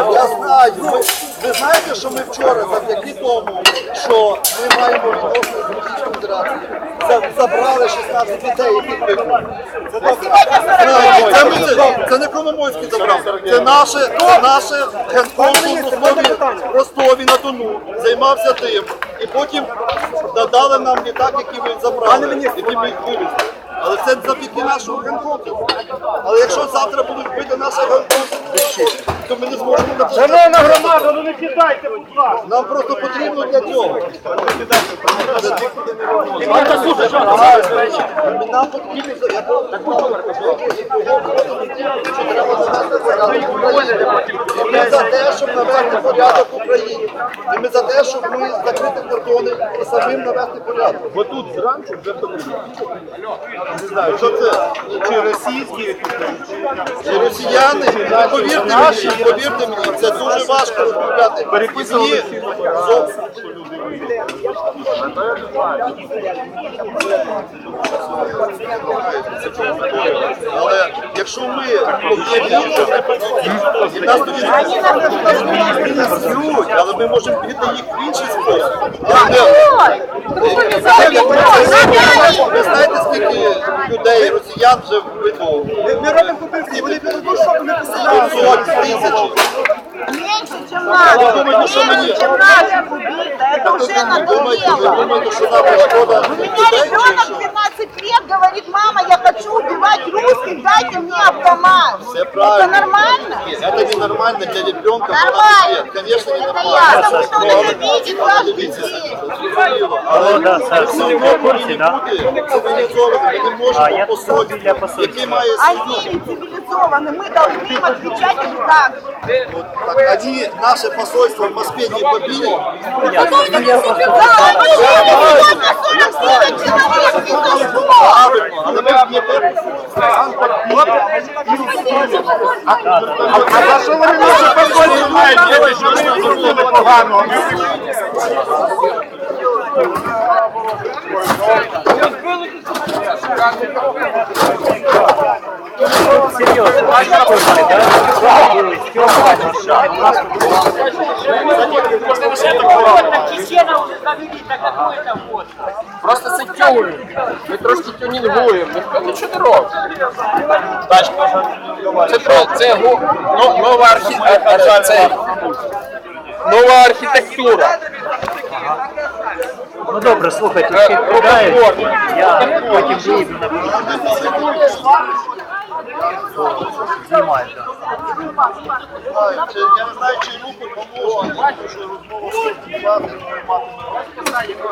Я знаю. Ви, ви знаєте, що ми вчора, завдяки тому, що ми маємо відносини з Російською Федерацією, за- забрали 16 дітей, яких викинули. Це так. Це, ми- це, це не Коломойський забрав, це наше, це наше генконсул в Ростові, в Ростові на Дону займався тим. І потім надали нам літак, який ми забрали, який ми вивезли. Але це завдяки нашому генконсулу. Але якщо завтра будуть бити нашого генконсулу, то ми не зможемо написати. Шановна громада, ну не кидайте, будь ласка. Нам просто потрібно для цього. Нам потрібно за- Ми за те, щоб навести порядок в Україні. І ми за те, щоб ми закрити і самим навести порядок. Бо тут зранку вже Не знаю, що це? чи російські, Чи росіяни? Повірте мені, повірте мені, це дуже важко розмовляти. Переписували люди зо- Але якщо ми об'єднані, і нас тоді працюють, але ми можемо піти їх в інший спосіб. Ви знаєте, скільки людей, росіян вже вбито? Ми робимо купівки, вони підуть, щоб не посилали. Сотні, тисячі. Меньше, чем надо. Меньше, чем надо. Это уже надоело. У меня ребенок Это нормально? Это ненормально для ребенка. Нормально. Нет, конечно, Это ненормально. я, потому что он Ну, это видит каждый дивіться, день. зрозуміло. Але да, сэр. все одно повинні бути цивілізовані. Ми не А, я можемо тут біля посольства, посольства. який має Они не цивилизованы, мы должны им отвечать им так. Так, они, наше посольство в Москве не побили. Да, а почему сегодня 49 человек, не за что? Правильно, але ми ж не побили. А за що вони наші посольство мають? Діти, що ми зробили поганого? Серьезно, вы закончили, да? Вы стёбывать машину. Просто тюнінг. Ми трошки тюнінгуємо, ніхто нічого не робить. Це, про- це нова, архі... це... нова архітектура. Ну добре, слухай, тут всі кидають. Я потім виїду на Знімаю, я не знаю, чи руку поможе. Бачу, що розмова з цим мати, мати.